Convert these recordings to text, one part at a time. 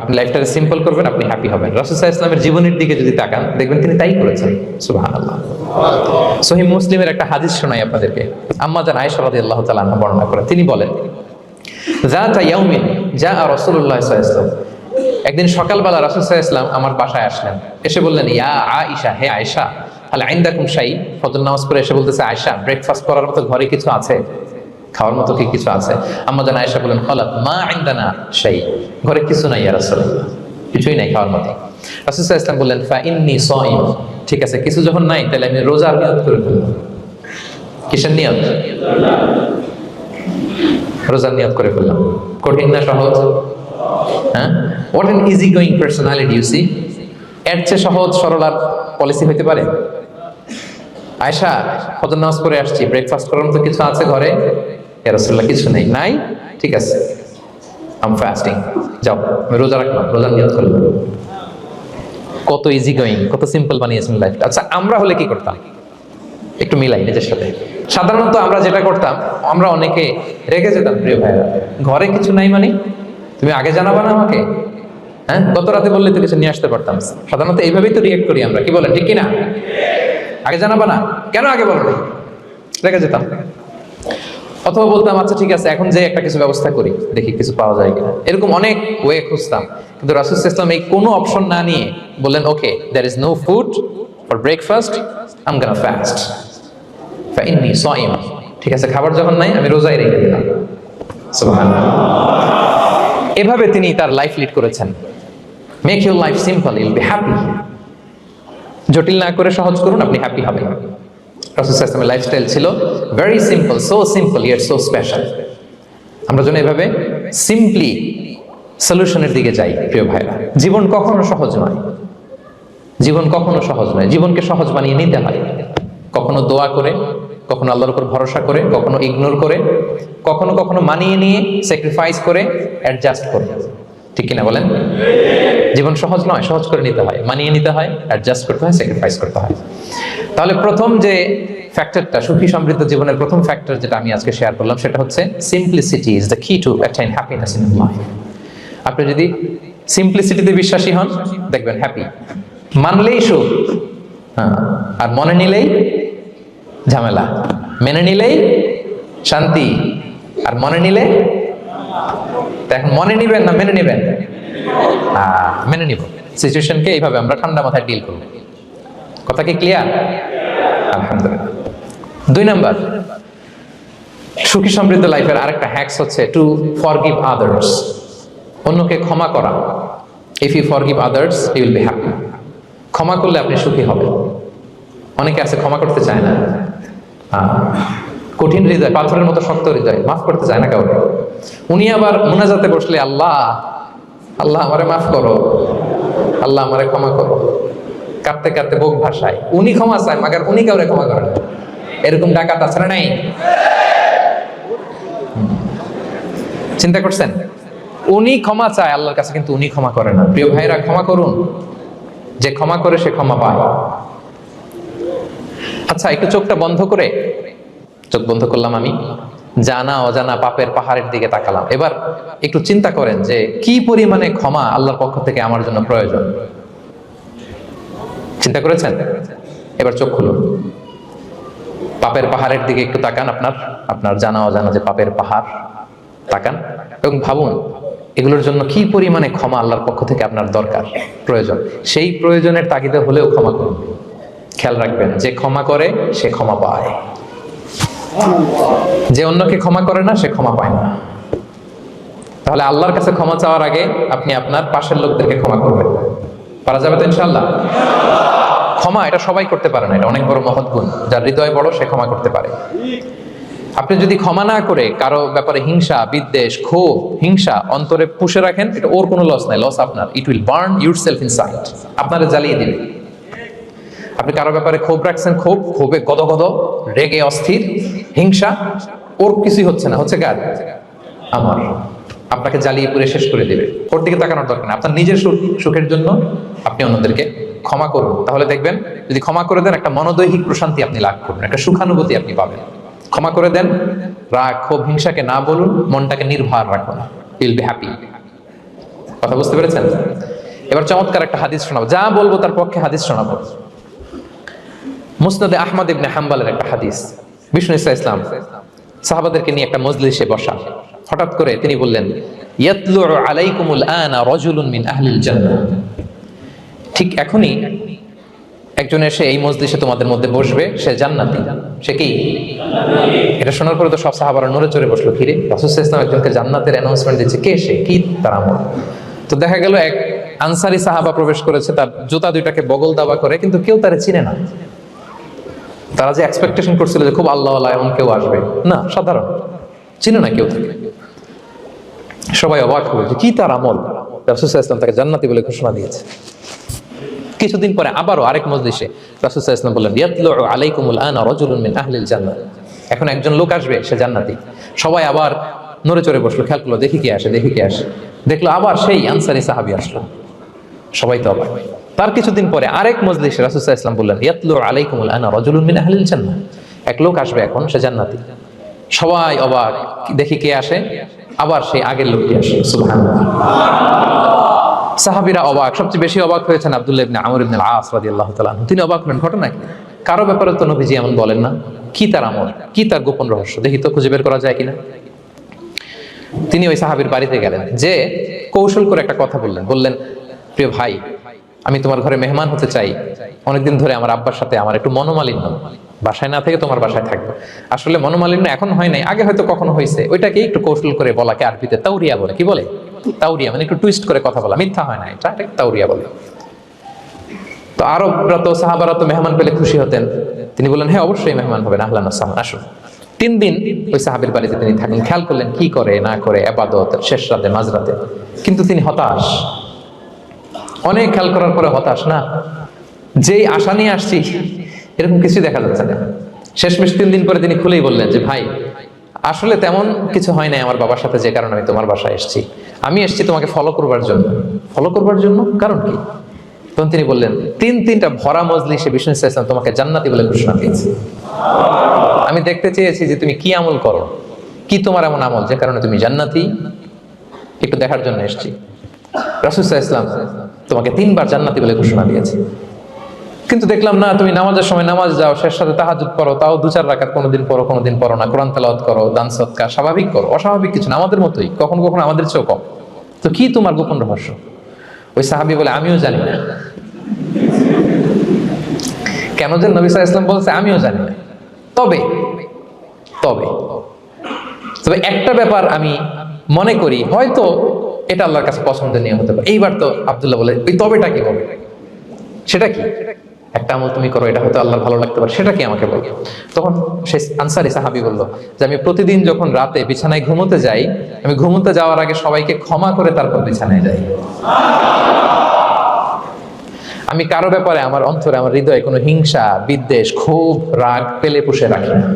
আপনি লাইফটাকে সিম্পল করবেন, আপনি হ্যাপি হবেন। রাসুসাহ ইসলামের জীবনের দিকে যদি তাকান, দেখবেন তিনি তাই করেছেন। সুবাহ আল্লাহ সহি মুসলিমের একটা হাদিস শোনাই আপনাদেরকে। আম্মা জান আয়েশা রাদিয়াল্লাহু তাআলা আনহা বর্ণনা করেন তিনি বলেন, যাতা ইয়াউমিন যা সাল্লাল্লাহু আলাইহি ওয়াসাল্লাম। একদিন সকালবেলা সাল্লাল্লাহু আলাইহি আমার বাসায় আসলেন। এসে বললেন, ইয়া আয়েশা, হে আয়েশা আল আইন্দাকুম শাই ফজর নামাজ পড়ে এসে বলতেছে, আয়েশা ব্রেকফাস্ট করার মতো ঘরে কিছু আছে? খাওয়ার মতো কি কিছু আছে? আম্মা জান আয়েশা বললেন হলাত মা আইন্দানা শাই ঘরে কিছু নাই ইয়া রাসূলুল্লাহ কিছুই নাই খাওয়ার মতো। আলাইহি ওয়াসাল্লাম বললেন ফা ইন্নী সাইম ঠিক আছে, কিছু যখন নাই, তাহলে আমি রোজার নিয়ত করে ফেলব। কিসের নিয়ত? রোজার নিয়ত করে ফেললাম। কঠিন না সহজ? হ্যাঁ? What an easy going personality you see এর চেয়ে সহজ, সরল আর পলিসি হইতে পারে? আয়সা ফজর নামাজ পড়ে আসছি ব্রেকফাস্ট করার মতো কিছু আছে ঘরে? এরসুল্লাহ কিছু নেই। নাই? ঠিক আছে। আম ফাস্টিং যাও আমি রোজা রাখলাম, রোজা নিয়ত করলাম। কত ইজি গোয়িং কত সিম্পল বানিয়েছেন লাইফটা আচ্ছা আমরা হলে কি করতাম? একটু মিলাই নিজের সাথে। সাধারণত আমরা যেটা করতাম, আমরা অনেকে রেগে যেতাম, প্রিয় ভাইরা ঘরে কিছু নাই মানে? তুমি আগে জানাবা না আমাকে? হ্যাঁ? গত রাতে বললে তো কিছু নিয়ে আসতে পারতাম। সাধারণত এইভাবেই তো রিয়েক্ট করি আমরা। কি বলেন, ঠিক কিনা? আগে জানাবা না? কেন আগে বলো রেগে যেতাম। অথবা বলতাম আচ্ছা ঠিক আছে, এখন যে একটা কিছু ব্যবস্থা করি, দেখি কিছু পাওয়া যায় কিনা। এরকম অনেক ওয়ে খুঁজতাম। কিন্তু রাসুল ইসলাম এই কোনো অপশন না নিয়ে বললেন okay there is no food for breakfast I'm gonna fast ফাইন্নি সাইম ঠিক আছে, খাবার যখন নাই, আমি রোজাই রেখে দিলাম। এভাবে তিনি তার লাইফ লিড করেছেন। Make your life simple you'll be happy জটিল না করে সহজ করুন, আপনি হ্যাপি হবেন। রাসুলের লাইফস্টাইল ছিল ভেরি সিম্পল সো সিম্পল ইয়ার সো স্পেশাল আমরা যেন এভাবে সিম্পলি সলিউশনের দিকে যাই, প্রিয় ভাইরা। জীবন কখনো সহজ নয়। জীবন কখনো সহজ নয়। জীবনকে সহজ বানিয়ে নিতে হয়। কখনো দোয়া করে, কখনো আল্লাহর উপর ভরসা করে, কখনো ইগনোর করে, কখনো কখনো মানিয়ে নিয়ে স্যাক্রিফাইস করে অ্যাডজাস্ট করে। ঠিক কিনা বলেন? জীবন সহজ নয়, সহজ করে নিতে হয়। মানিয়ে নিতে হয় অ্যাডজাস্ট করতে হয় স্যাক্রিফাইস করতে হয়। তাহলে প্রথম যে ফ্যাক্টরটা সুখী সমৃদ্ধ জীবনের প্রথম ফ্যাক্টর যেটা আমি আজকে শেয়ার করলাম, সেটা হচ্ছে simplicity is the key to attain happiness in life আপনি যদি সিম্পলিসিটিতে বিশ্বাসী হন, দেখবেন হ্যাপি মানলেই সুখ হ্যাঁ আর মনে নিলেই ঝামেলা। মেনে নিলেই শান্তি, আর মনে নিলে এখন মনে নিবেন না মেনে নিবেন? মেনে নিব। সিচুয়েশনকে এইভাবে আমরা ঠান্ডা মাথায় ডিল করব। কথা কি ক্লিয়ার আলহামদুলিল্লাহ। দুই নাম্বার, সুখী সমৃদ্ধ লাইফের আরেকটা হ্যাক্স হচ্ছে টু ফরগিভ আদার্স অন্যকে ক্ষমা করা। If you forgive others you will be happy ক্ষমা করলে আপনি সুখী হবেন। অনেকে আছে, ক্ষমা করতে চায় না। কঠিন হৃদয়, পাথরের মতো শক্ত হৃদয়, মাফ করতে চায় না কাউকে। উনি আবার মোনাজাতে বসলে, আল্লাহ আল্লাহ আমারে মাফ করো। আল্লাহ আমারে ক্ষমা করো। কাঁদতে কাঁদতে বুক ভাষায় উনি ক্ষমা চায়, মাগার উনি কাউরে ক্ষমা করেন না। এরকম ডাকাত আছে না নাই? চিন্তা করছেন? উনি ক্ষমা চায়, আল্লাহর কাছে কিন্তু উনি ক্ষমা করে না। প্রিয় ভাইরা, ক্ষমা করুন। যে ক্ষমা করে, সে ক্ষমা পায়। আচ্ছা একটু চোখটা বন্ধ করে। চোখ বন্ধ করলাম আমি। জানা, অজানা, পাপের পাহাড়ের দিকে তাকালাম। এবার একটু চিন্তা করেন যে, কি পরিমাণে ক্ষমা আল্লাহর পক্ষ থেকে আমার জন্য প্রয়োজন? চিন্তা করেছেন? এবার চোখ খুলুন। পাপের পাহাড়ের দিকে একটু তাকান আপনার আপনার জানা অজানা যে পাপের পাহাড়, তাকান এবং ভাবুন, এগুলোর জন্য কি পরিমাণে ক্ষমা আল্লাহর পক্ষ থেকে আপনার দরকার, প্রয়োজন? সেই প্রয়োজনের তাগিদে হলেও ক্ষমা করুন। খেয়াল রাখবেন, যে ক্ষমা করে, সে ক্ষমা পায়। যে অন্যকে ক্ষমা করে না, সে ক্ষমা পায় না। তাহলে আল্লাহর কাছে ক্ষমা চাওয়ার আগে আপনি আপনার পাশের লোকদেরকে ক্ষমা করবেন। পারা যাবে তো ইনশাল্লাহ ক্ষমা, এটা সবাই করতে পারে না, এটা অনেক বড় মহৎ গুণ, যার হৃদয় বড় সে ক্ষমা করতে পারে। আপনি যদি ক্ষমা না করে কারও ব্যাপারে হিংসা, বিদ্বেষ, ক্ষোভ, হিংসা অন্তরে পুষে রাখেন, এটা ওর কোনো লস নাই লস আপনার। It will burn yourself inside আপনারা জ্বালিয়ে দিবে। আপনি কারও ব্যাপারে ক্ষোভ রাখছেন, ক্ষোভ, ক্ষোভে গদ গদ রেগে অস্থির, হিংসা, ওর কিছুই হচ্ছে না। হচ্ছে কার? আমার। আপনাকে জ্বালিয়ে পুড়ে শেষ করে দেবে। ওর দিকে তাকানোর দরকার না আপনার নিজের সুখ, সুখের জন্য আপনি অন্যদেরকে ক্ষমা করুন। তাহলে দেখবেন, যদি ক্ষমা করে দেন, একটা মনোদৈহিক প্রশান্তি আপনি লাভ করবেন, একটা সুখানুভূতি আপনি পাবেন। ক্ষমা করে দেন রাগ ক্ষোভ হিংসাকে না বলুন, মনটাকে নির্ভর রাখুন। ইউল বি হ্যাপি কথা বুঝতে পেরেছেন? এবার চমৎকার একটা হাদিস শোনাবো। যা বলব তার পক্ষে হাদিস শোনাবো। মুসনাদে আহমদ ইবনে হাম্বালের একটা হাদিস। বিষ্ণু ইসা ইসলাম সাহাবাদেরকে নিয়ে একটা মজলিসে বসা। হঠাৎ করে তিনি বললেন ইয়াতলু আলাইকুমুল আনা রাজুলুন মিন আহলিল জান্নাহ। ঠিক এখনই একজন এসে এই মজলিসে তোমাদের মধ্যে বসবে, সে জান্নাতি। সে কি? এটা শোনার পরে তো সব সাহাবারা নড়ে চড়ে বসল ফিরে রাসুল ইসলাম একজনকে জান্নাতের অ্যানাউন্সমেন্ট দিচ্ছে, কে সে? কি তার আমল? তো দেখা গেল এক আনসারি সাহাবা প্রবেশ করেছে, তার জুতা দুইটাকে বগল দাবা করে, কিন্তু কেউ তারে চিনে না। তারা যে এক্সপেকটেশন করছিল যে খুব আল্লাহ এমন কেউ আসবে, না, সাধারণ। চিনে না কেউ থেকে সবাই অবাক হলো যে কি তার আমল? রাসুল ইসলাম তাকে জান্নাতি বলে ঘোষণা দিয়েছে। কিছুদিন পরে আবারও আরেক মজলিসে রাসুল ইসলাম বললেন ইয়াতলু আলাইকুমুল আনা রাজুলুন মিন আহলিল জান্নাহ। এখন একজন লোক আসবে, সে জান্নাতি। সবাই আবার নড়ে চড়ে বসল, খেয়াল করল, দেখি কে আসে, দেখি কে আসে। দেখল আবার সেই আনসারি সাহাবি আসলো। সবাই তো আবার। তার কিছুদিন পরে আরেক মজলিসে রাসুল ইসলাম বললেন ইয়াতলু আলাইকুমুল আনা রাজুলুন মিন আহলিল জান্নাহ। এক লোক আসবে এখন, সে জান্নাতি। সবাই অবাক দেখি কে আসে, আবার সেই আগের লোকটি আসে, সুবহানাল্লাহ। সাহাবিরা অবাক। সবচেয়ে বেশি অবাক হয়েছেন আব্দুল্লাহ ইবনে আমর ইবনে আস রাদিয়াল্লাহু তাআলা। তিনি অবাক হলেন, ঘটনা কি? কারও ব্যাপারে তো নবীজি এমন বলেন না। কি তার আমল? কি তার গোপন রহস্য? দেখি তো খুঁজে বের করা যায় কিনা। তিনি ওই সাহাবীর বাড়িতে গেলেন, যে কৌশল করে একটা কথা বললেন। বললেন, প্রিয় ভাই, আমি তোমার ঘরে মেহমান হতে চাই। অনেকদিন ধরে আমার আব্বার সাথে আমার একটু মনোমালিন্য। বাসায় না থেকে তোমার বাসায় থাকব। আসলে মনোমালিন্য এখন হয় নাই, আগে হয়তো কখনো হয়েছে ওইটাকে একটু কৌশল করে বলাকে আরবিতে তাউরিয়া বলে। কি বলে? তাউরিয়া মানে একটু টুইস্ট করে কথা বলা। মিথ্যা হয় না এটা এটাকে তাউরিয়া বলে। তো আরবরা তো সাহাবারা তো মেহমান পেলে খুশি হতেন। তিনি বললেন হ্যাঁ অবশ্যই মেহমান হবেন, আহলান আসসালাম আসুন। তিন দিন ওই সাহাবের বাড়িতে তিনি থাকেন। খেয়াল করলেন কি করে, না করে, আবাদত, শেষ রাতে মাঝরাতে কিন্তু তিনি হতাশ। অনেক খেয়াল করার পরে হতাশ, না? যেই আশা নিয়ে আসছি, এরকম কিছুই দেখা যাচ্ছে না। শেষমেশ তিন দিন পরে তিনি খুলেই বললেন যে, ভাই আসলে তেমন কিছু হয় নাই আমার বাবার সাথে যে কারণে আমি তোমার বাসায় এসেছি। আমি এসেছি তোমাকে ফলো করবার জন্য। ফলো করবার জন্য? কারণ কি? তখন তিনি বললেন, তিন তিনটা ভরা মজলিসে বিষ্ণু ইসলাম তোমাকে জান্নাতি বলে ঘোষণা দিয়েছে। আমি দেখতে চেয়েছি যে তুমি কি আমল করো? কি তোমার এমন আমল যে কারণে তুমি জান্নাতি? একটু দেখার জন্য এসেছি। রাসুসাহ ইসলাম তোমাকে তিনবার জান্নাতি বলে ঘোষণা দিয়েছে। কিন্তু দেখলাম, না, তুমি নামাজের সময় নামাজ যাও, শেষ সাথে তাহাজুদ করো তাও দু চার রাখাত কোনোদিন পড়ো কোনোদিন পড়ো না। কোরআন তেলাওয়াত করো, দান, সৎকার, স্বাভাবিক করো, অস্বাভাবিক কিছু না, আমাদের মতোই। কখনো কখনো আমাদের চেয়েও কম। তো কি তোমার গোপন রহস্য? ওই সাহাবি বলে, আমিও জানি না। কেন যে নবী আলাইহি ইসলাম বলছে, আমিও জানি না। তবে তবে তবে একটা ব্যাপার আমি মনে করি, হয়তো এটা আল্লাহর কাছে পছন্দনীয় হতে পারে। এইবার তো আবদুল্লাহ বলে, ওই তবেটা কি হবে? সেটা কি? একটা আমল তুমি করো, এটা হয়তো আল্লাহর ভালো লাগতে পারে, সেটা কি আমাকে বলো? তখন সে আনসারি সাহাবি বলল যে আমি প্রতিদিন যখন রাতে বিছানায় ঘুমোতে যাই, আমি ঘুমোতে যাওয়ার আগে সবাইকে ক্ষমা করে তারপর বিছানায় যাই। আমি কারও ব্যাপারে আমার অন্তরে, আমার হৃদয়ে কোনো হিংসা, বিদ্বেষ, ক্ষোভ, রাগ, পেলে পুষে রাখি না।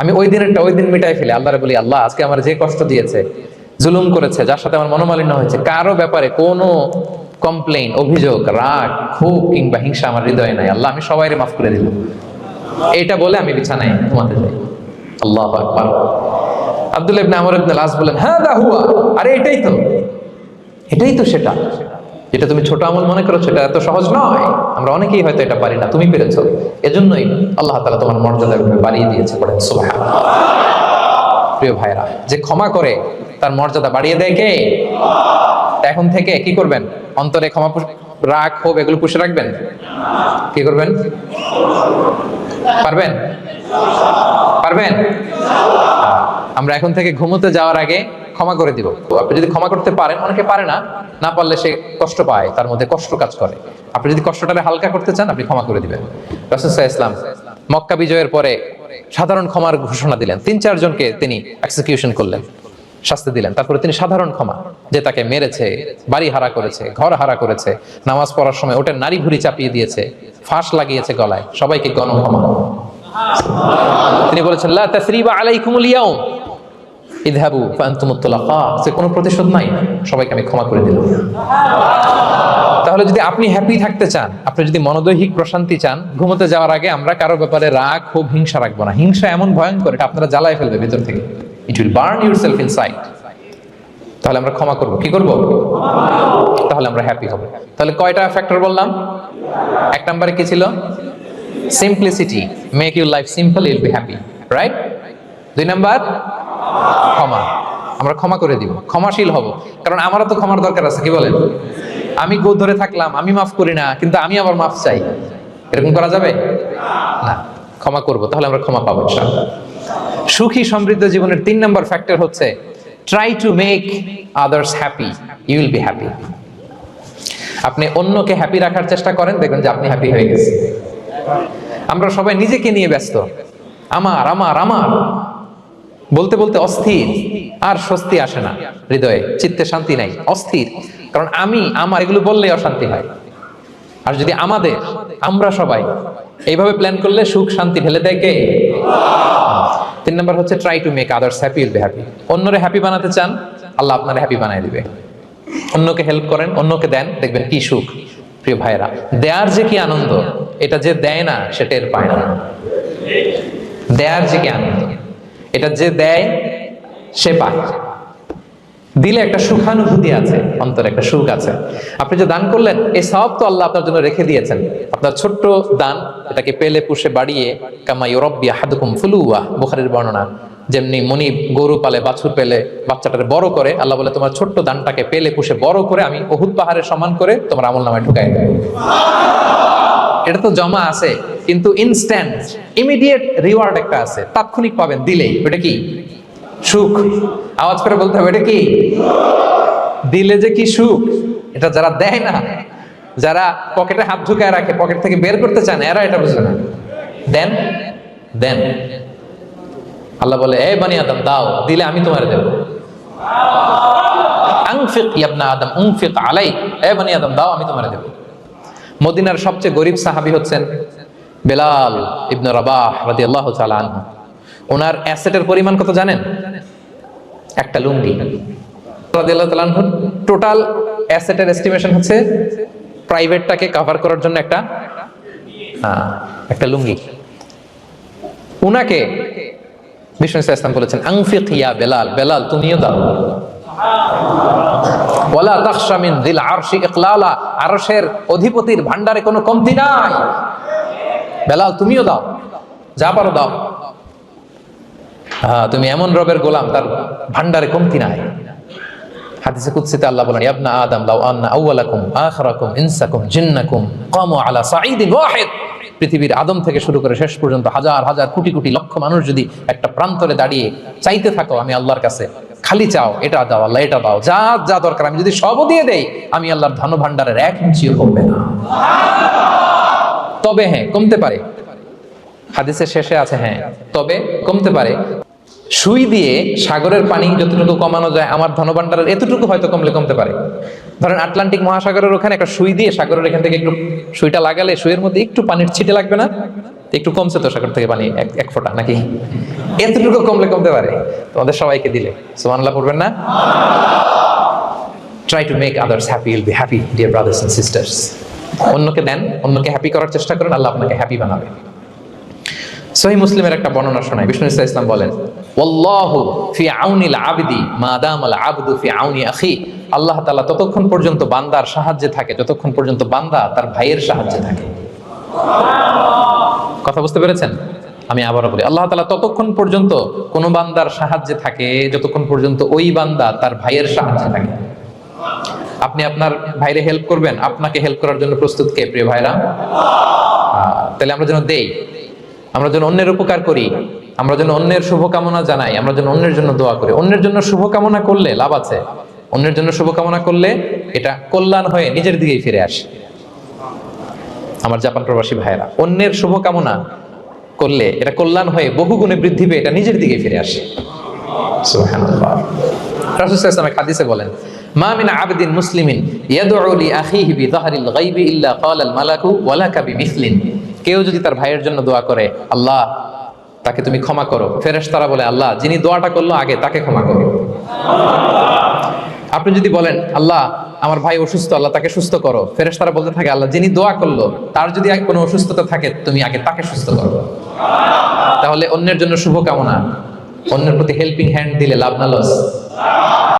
আমি ওই দিনেরটা ওই দিন মিটাই ফেলি, আল্লাহরে বলি, আল্লাহ, আজকে আমার যে কষ্ট দিয়েছে, জুলুম করেছে, যার সাথে আমার মনোমালিন্য হয়েছে, কারও ব্যাপারে কোনো কমপ্লেইন, অভিযোগ, রাগ ক্ষোভ কিংবা হিংসা আমার হৃদয়ে নাই। আল্লাহ, আমি সবাইরে মাফ করে দিলাম। এটা বলে আমি বিছানায় ঘুমাতে যাই। আল্লাহ আকবার। আব্দুল্লাহ ইবনে আমর ইবনে লাস বলেন হ্যাঁ দা হুয়া। আরে, এটাই তো। এটাই তো সেটা। যেটা তুমি ছোট আমল মনে করছ, এটা এত সহজ নয়। আমরা অনেকেই হয়তো এটা পারি না, তুমি পেরেছ। এজন্যই আল্লাহ তাআলা তোমার মর্যাদা বাড়িয়ে দিয়েছে পড়েন সুবহানাল্লাহ। প্রিয় ভাইরা যে ক্ষমা করে, তার মর্যাদা বাড়িয়ে দেয় কে? এখন থেকে কি করবেন? অন্তরে ক্ষমা রাগ, ক্ষোভ এগুলো পুষে রাখবেন? কি করবেন? পারবেন? পারবেন? আমরা এখন থেকে ঘুমোতে যাওয়ার আগে ক্ষমা করে দিব। আপনি যদি ক্ষমা করতে পারেন, অনেকে পারে না না পারলে সে কষ্ট পায়, তার মধ্যে কষ্ট কাজ করে। আপনি যদি কষ্টটাকে হালকা করতে চান, আপনি ক্ষমা করে দিবেন। রাসূলুল্লাহ ইসলাম মক্কা বিজয়ের পরে সাধারণ ক্ষমার ঘোষণা দিলেন। তিন চারজনকে তিনি এক্সিকিউশন করলেন। শাস্তি দিলেন। তারপরে তিনি সাধারণ ক্ষমা, যে তাকে মেরেছে, বাড়ি হারা করেছে, ঘর হারা করেছে, নামাজ পড়ার সময় ওটা নারী ভুড়ি চাপিয়ে দিয়েছে, ফাঁস লাগিয়েছে গলায়, সবাইকে গণক্ষমা। তিনি বলেছেন, লা তাসরিবা আলাইকুমুল ইয়াউম। ইযহাবু ফাআনতুমুত তুলাকা। সে কোনো প্রতিশোধ নাই। সবাইকে আমি ক্ষমা করে দিলাম। তাহলে যদি আপনি হ্যাপি থাকতে চান, আপনি যদি মনোদৈহিক প্রশান্তি চান, ঘুমোতে যাওয়ার আগে আমরা কারও ব্যাপারে রাগ খুব হিংসা রাখব না। হিংসা এমন ভয়ঙ্কর, এটা আপনারা জ্বালায় ফেলবে ভিতর থেকে। It will burn yourself inside তাহলে আমরা ক্ষমা করব। কি করব? তাহলে আমরা হ্যাপি হব। তাহলে কয়টা ফ্যাক্টর বললাম? এক নম্বরে কি ছিল? Simplicity make your life simple you'll be happy right দুই নাম্বার? ক্ষমা। আমরা ক্ষমা করে দিব। ক্ষমাশীল হব। কারণ আমারও তো ক্ষমার দরকার আছে, কি বলেন? আমি গো ধরে থাকলাম, আমি মাফ করি না, কিন্তু আমি আবার মাফ চাই। এরকম করা যাবে? না। ক্ষমা করব। তাহলে আমরা ক্ষমা পাবো, ইনশাআল্লাহ। সুখী সমৃদ্ধ জীবনের তিন নম্বর ফ্যাক্টর হচ্ছে try to make others happy you will be happy আপনি অন্যকে হ্যাপি রাখার চেষ্টা করেন, দেখবেন যে আপনি হ্যাপি হয়ে গেছেন। আমরা সবাই নিজেকে নিয়ে ব্যস্ত। আমার আমার আমার। বলতে বলতে অস্থির। আর স্বস্তি আসে না হৃদয়ে, চিত্তে শান্তি নাই, অস্থির। কারণ আমি, আমার, এগুলো বললে অশান্তি হয়। আর যদি আমাদের, আমরা সবাই, এইভাবে প্ল্যান করলে সুখ শান্তি ঢেলে দেয় কে? তিন নম্বর হচ্ছে try to make others happy will be happy অন্যরে happy বানাতে চান, আল্লাহ আপনার হ্যাপি বানায় দিবে। অন্যকে হেল্প করেন, অন্যকে দেন, দেখবেন কি সুখ। প্রিয় ভাইরা দেয়ার যে কি আনন্দ, এটা যে দেয় না, সে টের পায় না। দেয়ার যে কি আনন্দ, এটা যে দেয়, সে পায়। দিলে একটা সুখানুভূতি আছে, অন্তরে একটা সুখ আছে। আপনি যে দান করলেন, এই সব তো আল্লাহ আপনার জন্য রেখে দিয়েছেন। আপনার ছোট্ট দান, এটাকে পেলে পুষে বাড়িয়ে, কামা ইউরব্বি হাদুকুম ফুলুয়া, বুখারের বর্ণনা। যেমনি মনি গরু পালে, বাছুর পেলে বাচ্চাটারে বড় করে, আল্লাহ বলে, তোমার ছোট্ট দানটাকে পেলে পুষে বড় করে আমি অহুদ পাহাড়ের সমান করে তোমার আমল নামায় ঢুকাই দেবো। এটা তো জমা আছে, কিন্তু ইনস্ট্যান্ট ইমিডিয়েট রিওয়ার্ড একটা আছে, তাৎক্ষণিক পাবেন, দিলেই। ওটা কি? সুখ। আওয়াজ করে বলতে হবে, এটা কি? দিলে যে কি সুখ? এটা যারা দেয় না, যারা পকেটে হাত ঢুকায় রাখে, পকেট থেকে বের করতে চান এরা এটা বুঝে না। দেন দেন। আল্লাহ বলে, এ বানি আদম, দাও, দিলে আমি তোমার দেব। আংফিক ইয়াবনা আদম, উংফিক আলাই। এ বানি আদম, দাও, আমি তোমার দেব। মদিনার সবচেয়ে গরিব সাহাবি হচ্ছেন বেলাল ইবনে রাবাহ রাদিয়াল্লাহু তাআলা আনহু। ওনার অ্যাসেটের পরিমাণ কত জানেন? একটা লুঙ্গি। টোটাল অ্যাসেটের এস্টিমেশন হচ্ছে প্রাইভেটটাকে কভার করার জন্য একটা একটা লুঙ্গি। উনাকে বিষ্ণু ইসলাম বলেছেন, আংফিক ইয়া বেলাল বেলাল তুমিও দাও। ওয়ালা তাখশা দিল আরশি ইকলালা, আরশের অধিপতির ভান্ডারে কোনো কমতি নাই। বেলাল তুমিও দাও। যা পারো দাও। তুমি এমন রবের গোলাম, তার ভান্ডারে কমতি নাই। হাদিসে কুদসিতে আল্লাহ বলেন ইবনা আদম, লাউ আন্না আউওয়ালাকুম আখিরাকুম ইনসাকুম জিন্নাকুম কামু আলা সাঈদিন ওয়াহিদ। পৃথিবীর আদম থেকে শুরু করে শেষ পর্যন্ত হাজার হাজার, কোটি কোটি লক্ষ মানুষ যদি একটা প্রান্তরে দাঁড়িয়ে চাইতে থাকো, আমি আল্লাহর কাছে খালি চাও, এটা দাও, আল্লাহ, এটা দাও, যা যা দরকার, আমি যদি সবও দিয়ে দেই, আমি আল্লাহর ধন ভান্ডারের এক ইঞ্চিও কমবে না। তবে হ্যাঁ কমতে পারে। হাদিসের শেষে আছে হ্যাঁ তবে কমতে পারে। সুই দিয়ে সাগরের পানি যতটুকু কমানো যায়, আমার ধনভাণ্ডারের এতটুকু হয়তো কমলে কমতে পারে। ধরেন আটলান্টিক মহাসাগরের ওখানে একটা সুই দিয়ে সাগরের এখান থেকে একটু সুইটা লাগালে সুইয়ের মধ্যে একটু পানির ছিটে লাগবে না? একটু কমছে তো সাগর থেকে পানি, এক- এক ফোঁটা নাকি? এতটুকু কমলে কমতে পারে। তোমাদের সবাইকে দিলে। সুবহানাল্লাহ পড়বেন না? Try to make others happy will be happy dear brothers and sisters অন্যকে দেন, অন্যকে হ্যাপি করার চেষ্টা করেন, আল্লাহ আপনাকে হ্যাপি বানাবে। সহি মুসলিমের একটা বর্ণনা শোনায় বিষ্ণু ইসলাম বলেন ওয়াল্লাহু ফি আউনিল আবদি, মা দামাল আবদু ফি আউনি আখি। আল্লাহ তাআলা ততক্ষণ পর্যন্ত বান্দার সাহায্যে থাকে, যতক্ষণ পর্যন্ত বান্দা তার ভাইয়ের সাহায্যে থাকে। কথা বুঝতে পেরেছেন? আমি আবারও বলি, আল্লাহ তাআলা ততক্ষণ পর্যন্ত কোন বান্দার সাহায্যে থাকে, যতক্ষণ পর্যন্ত ওই বান্দা তার ভাইয়ের সাহায্যে থাকে। আপনি আপনার ভাইরে হেল্প করবেন, আপনাকে হেল্প করার জন্য প্রস্তুত কে, প্রিয় ভাইরা? তাহলে আমরা যেন দেই। আমরা যেন অন্যের উপকার করি, আমরা যেন অন্যের শুভকামনা জানাই, আমরা যেন অন্যের জন্য দোয়া করি। অন্যের জন্য শুভকামনা করলে লাভ আছে। অন্যের জন্য শুভকামনা করলে এটা কল্যাণ হয়ে নিজের দিকেই ফিরে আসে। আমার জাপান প্রবাসী ভাইয়েরা, অন্যের শুভকামনা করলে এটা কল্যাণ হয়ে বহু গুণে বৃদ্ধি পেয়ে এটা নিজের দিকে ফিরে আসে। হাদিসে বলেন, মা মিন মুসলিমিন কেউ যদি তার ভাইয়ের জন্য দোয়া করে, আল্লাহ, তাকে তুমি ক্ষমা করো। ফেরেস তারা বলে, আল্লাহ, যিনি দোয়াটা করল আগে, তাকে ক্ষমা করো। আপনি যদি বলেন, আল্লাহ, আমার ভাই অসুস্থ, আল্লাহ, তাকে সুস্থ করো। ফেরেশতারা বলতে থাকে, আল্লাহ, যিনি দোয়া করল, তার যদি কোনো অসুস্থতা থাকে, তুমি আগে তাকে সুস্থ করো। তাহলে অন্যের জন্য শুভকামনা। অন্যের প্রতি হেল্পিং হ্যান্ড দিলে লাভ না লস